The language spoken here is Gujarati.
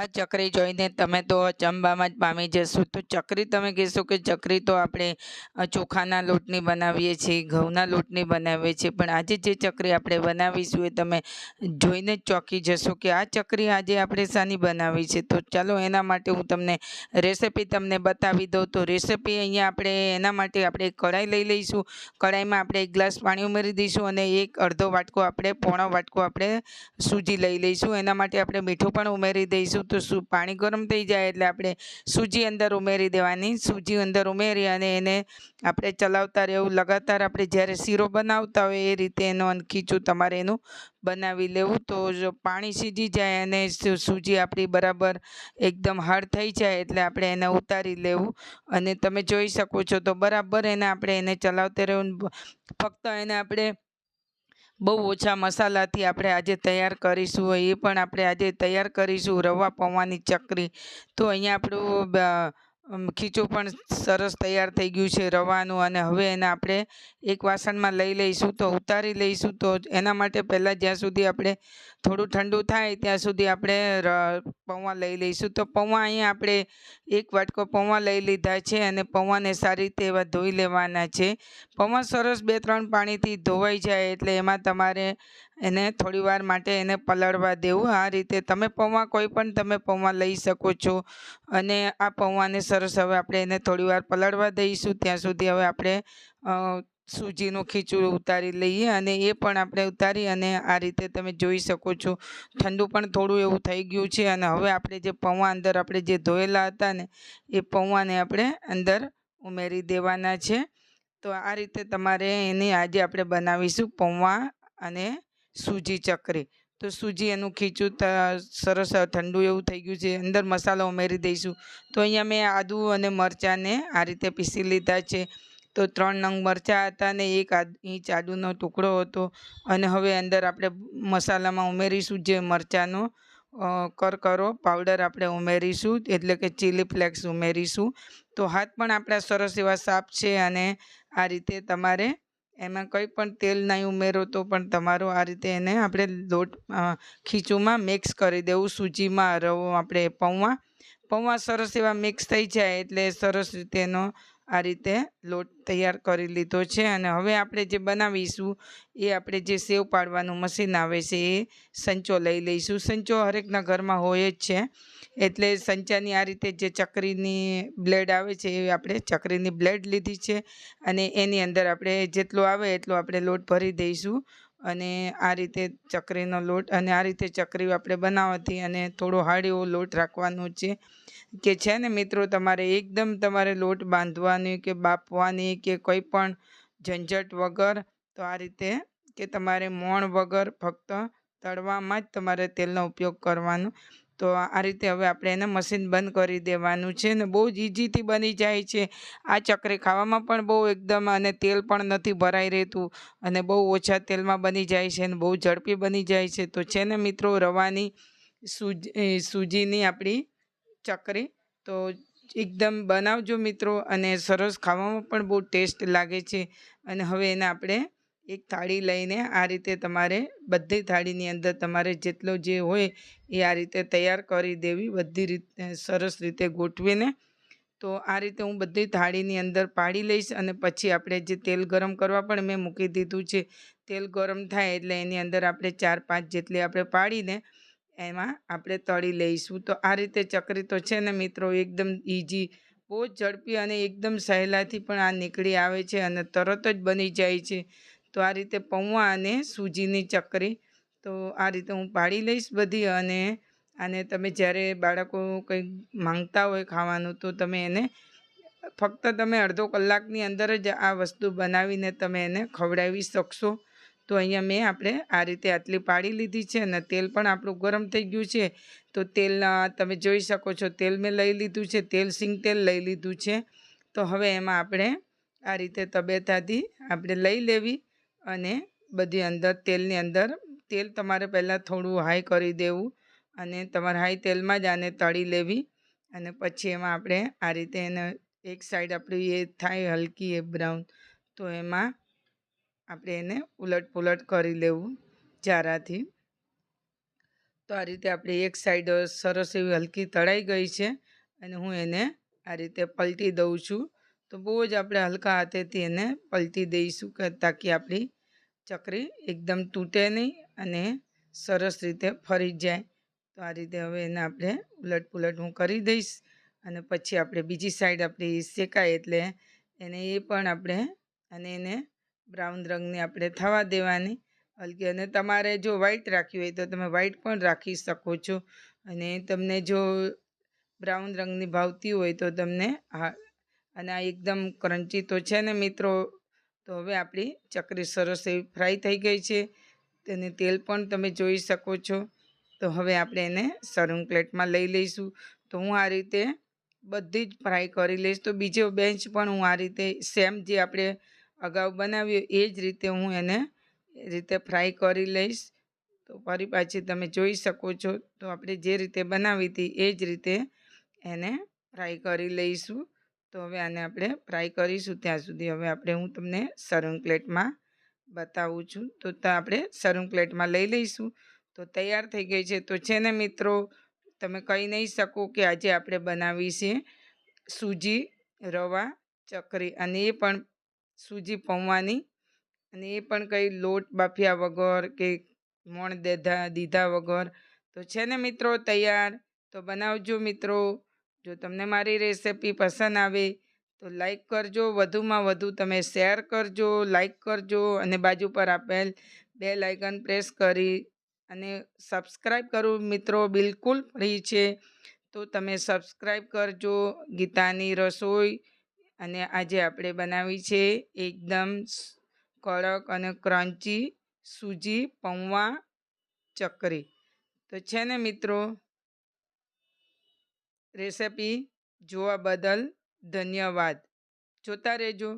આ ચકરી જોઈને તમે તો અચંબામાં જ પામી જશો. તો ચકરી તમે કહેશો કે ચકરી તો આપણે ચોખાના લોટની બનાવીએ છીએ, ઘઉંના લોટની બનાવીએ છીએ, પણ આજે જે ચકરી આપણે બનાવીશું એ તમે જોઈને જ ચોંકી જશો કે આ ચકરી આજે આપણે શાની બનાવી છે. તો ચાલો એના માટે હું તમને રેસિપી તમને બતાવી દઉં. તો રેસિપી અહીંયા આપણે એના માટે આપણે કઢાઈ લઈ લઈશું. કઢાઈમાં આપણે એક ગ્લાસ પાણી ઉમેરી દઈશું અને એક અડધો વાટકો આપણે, પોણો વાટકો આપણે સૂજી લઈ લઈશું. એના માટે આપણે મીઠું પણ ઉમેરી દઈશું. તો શું પાણી ગરમ થઈ જાય એટલે આપણે સૂજી અંદર ઉમેરી દેવાની. સૂજી અંદર ઉમેરી અને એને આપણે ચલાવતા રહેવું. લગાતાર આપણે જ્યારે શીરો બનાવતા હોય એ રીતે એનો ખીચું તમારે એનું બનાવી લેવું. તો પાણી સીજી જાય અને સૂજી આપણી બરાબર એકદમ હાર્ડ થઈ જાય એટલે આપણે એને ઉતારી લેવું. અને તમે જોઈ શકો છો તો બરાબર એને આપણે એને ચલાવતા રહેવું. ફક્ત એને આપણે બહુ ઓછા મસાલાથી આપણે આજે તૈયાર કરીશું એ પણ આપણે આજે તૈયાર કરીશું રવા પૌવાની ચકરી. તો અહીંયા આપણું ખીચું પણ સરસ તૈયાર થઈ ગયું છે રવાનું અને હવે એને આપણે એક વાસણમાં લઈ લઈશું તો ઉતારી લઈશું તો એના માટે પહેલાં જ્યાં સુધી આપણે થોડું ઠંડુ થાય ત્યાં સુધી આપણે પૌવા લઈ લઈશું. તો પૌવા અહીંયા આપણે એક વાટકો પૌવા લઈ લીધા છે અને પૌવાને સારી રીતે એવા ધોઈ લેવાના છે. પૌવા સરસ બે ત્રણ પાણીથી ધોવાઈ જાય એટલે એમાં તમારે એને થોડી વાર માટે એને પલળવા દેવું. આ રીતે તમે પૌવા કોઈ પણ તમે પૌવા લઈ શકો છો. અને આ પૌવાને સરસ હવે આપણે એને થોડી વાર પલળવા દઈશું. ત્યાં સુધી હવે આપણે સૂજીનું ખીચું ઉતારી લઈએ અને એ પણ આપણે ઉતારી અને આ રીતે તમે જોઈ શકો છો. ઠંડુ પણ થોડું એવું થઈ ગયું છે અને હવે આપણે જે પૌવા અંદર આપણે જે ધોયેલા હતા ને, એ પૌવાને આપણે અંદર ઉમેરી દેવાના છે. તો આ રીતે તમારે એની આજે આપણે બનાવીશું પૌવા અને સૂજી ચકરી. તો સૂજી એનું ખીચું સરસ ઠંડુ એવું થઈ ગયું છે. અંદર મસાલો ઉમેરી દઈશું. તો અહીંયા મેં આદુ અને મરચાંને આ રીતે પીસી લીધા છે. તો ત્રણ નંગ મરચાં હતા ને એક ઇંચ આદુનો ટુકડો હતો. અને હવે અંદર આપણે મસાલામાં ઉમેરીશું જે મરચાંનો કરકરો પાવડર આપણે ઉમેરીશું. એટલે કે ચીલી ફ્લેક્સ ઉમેરીશું. તો હાથ પણ આપણા સરસ એવા સાફ છે અને આ રીતે તમારે એમાં કંઈ પણ તેલ નહીં ઉમેરો તો પણ તમારો આ રીતે એને આપણે લોટ ખીચુમાં મિક્સ કરી દેવું. સૂજીમાં રવો આપણે પૌવા. પૌવા સરસ એવા મિક્સ થઈ જાય એટલે સરસ રીતે એનો આ રીતે લોટ તૈયાર કરી લીધો છે અને હવે આપણે જે બનાવીશું, એ આપણે જે સેવ પાડવાનું મશીન આવે છે, એ સંચો લઈ લઈશું. સંચો હરેકના ઘરમાં હોય જ છે. એટલે સંચાની આ રીતે જે ચકરીની બ્લેડ આવે છે, એ આપણે ચકરીની બ્લેડ લીધી છે અને એની અંદર આપણે જેટલો આવે એટલો આપણે લોટ ભરી દઈશું. અને આ રીતે ચકરીનો લોટ અને આ રીતે ચકરી આપણે બનાવવાથી અને થોડો હાર્ડ એવો લોટ રાખવાનો છે. કે છે ને મિત્રો, તમારે એકદમ તમારે લોટ બાંધવાની કે બાપવાની કે કોઈ પણ ઝંઝટ વગર, તો આ રીતે કે તમારે મોણ વગર ફક્ત તળવામાં જ તમારે તેલનો ઉપયોગ કરવાનો. તો આ રીતે હવે આપણે એને મશીન બંધ કરી દેવાનું છે ને બહુ જ ઇઝીથી બની જાય છે. આ ચકરી ખાવામાં પણ બહુ એકદમ અને તેલ પણ નથી ભરાઈ રહેતું અને બહુ ઓછા તેલમાં બની જાય છે અને બહુ ઝડપી બની જાય છે. તો છે ને મિત્રો, રવાની સૂજ સૂજીની આપણી ચકરી. તો એકદમ બનાવજો મિત્રો અને સરસ ખાવામાં પણ બહુ ટેસ્ટ લાગે છે. અને હવે એને આપણે એક થાળી લઈને આ રીતે તમારે બધી થાળીની અંદર તમારે જેટલો જે હોય એ આ રીતે તૈયાર કરી દેવી, બધી રીતે સરસ રીતે ગોઠવીને. તો આ રીતે હું બધી થાળીની અંદર પાડી લઈશ અને પછી આપણે જે તેલ ગરમ કરવા પણ મેં મૂકી દીધું છે, તેલ ગરમ થાય એટલે એની અંદર આપણે ચાર પાંચ જેટલી આપણે પાડીને એમાં આપણે તળી લઈશું. તો આ રીતે ચકરી તો છે ને મિત્રો એકદમ ઇઝી બહુ જ ઝડપી અને એકદમ સહેલાથી પણ આ નીકળી આવે છે અને તરત જ બની જાય છે. તો આ રીતે પૌવા અને સૂજીની ચકરી. તો આ રીતે હું પાડી લઈશ બધી અને આને તમે જ્યારે બાળકો કંઈક માંગતા હોય ખાવાનું, તો તમે એને ફક્ત તમે અડધો કલાકની અંદર જ આ વસ્તુ બનાવીને તમે એને ખવડાવી શકશો. તો અહીંયા મેં આપણે આ રીતે આટલી પાડી લીધી છે અને તેલ પણ આપણું ગરમ થઈ ગયું છે. તો તેલ તમે જોઈ શકો છો, તેલ મેં લઈ લીધું છે, તેલ સિંગ તેલ લઈ લીધું છે. તો હવે એમાં આપણે આ રીતે તબેતાથી આપણે લઈ લેવી. અને બધી અંદર, તેલની અંદર, તેલ તમારે પહેલાં થોડું હાઈ કરી દેવું અને તમારે હાઈ તેલમાં જ આને તળી લેવી અને પછી એમાં આપણે આ રીતે એને એક સાઈડ આપણી એ થાય હલકી, એ બ્રાઉન તો એમાં આપણે એને ઉલટ પુલટ કરી લેવું જારાથી. તો આ રીતે આપણી એક સાઈડ સરસ એવી હલકી તળાઈ ગઈ છે અને હું એને આ રીતે પલટી દઉં છું. તો બહુ જ આપણે હલકા હાથેથી એને પલટી દઈશું કે તાકી આપણી ચકરી એકદમ તૂટે નહીં અને સરસ રીતે ફરી જાય. તો આ રીતે હવે એને આપણે ઉલટ પુલટ હું કરી દઈશ અને પછી આપણે બીજી સાઈડ આપણી શેકાય એટલે એને એ પણ આપણે અને એને બ્રાઉન રંગની આપણે થવા દેવાની. હલકી અને તમારે જો વ્હાઈટ રાખવી હોય તો તમે વ્હાઈટ પણ રાખી શકો છો અને તમને જો બ્રાઉન રંગની ભાવતી હોય તો તમને હા અને આ એકદમ ક્રન્ચી તો છે ને મિત્રો? તો હવે આપણી ચકરી સરસ એવી ફ્રાય થઈ ગઈ છે. તેને તેલ પણ તમે જોઈ શકો છો. તો હવે આપણે એને સર્વિંગ પ્લેટમાં લઈ લઈશું. તો હું આ રીતે બધી જ ફ્રાય કરી લઈશ. તો બીજો બેન્ચ પણ હું આ રીતે સેમ જે આપણે અગાઉ બનાવ્યો એ જ રીતે હું એને રીતે ફ્રાય કરી લઈશ. તો ફરી પાછી તમે જોઈ શકો છો. તો આપણે જે રીતે બનાવી હતી એ જ રીતે એને ફ્રાય કરી લઈશું. તો હવે આને આપણે ફ્રાય કરીશું ત્યાં સુધી. હવે આપણે હું તમને સર્વિંગ પ્લેટમાં બતાવું છું. તો આપણે સર્વિંગ પ્લેટમાં લઈ લઈશું. તો તૈયાર થઈ ગઈ છે. તો છે ને મિત્રો, તમે કહી નહીં શકો કે આજે આપણે બનાવી છે સૂજી, રવા, ચકરી અને એ પણ સૂજી પૌવાની. અને એ પણ કંઈ લોટ બાફ્યા વગર કે મોણ દેધા, દીધા વગર. તો છે ને મિત્રો, તૈયાર? તો બનાવજો મિત્રો. જો તમને મારી રેસિપી પસંદ આવે, તો લાઈક કરજો, વધુમાં વધુ તમે શેર કરજો, લાઈક કરજો અને બાજુ પર આપેલ બે લાઇકન પ્રેસ કરી અને સબસ્ક્રાઈબ કરવું મિત્રો, બિલકુલ ફ્રી છે. તો તમે સબસ્ક્રાઈબ કરજો, ગીતાની રસોઈ અને આજે આપણે બનાવી છે એકદમ કડક અને ક્રન્ચી સૂજી પૌવા ચકરી. તો છે ને મિત્રો રેસિપી જોવા બદલ ધન્યવાદ. જોતા રહેજો.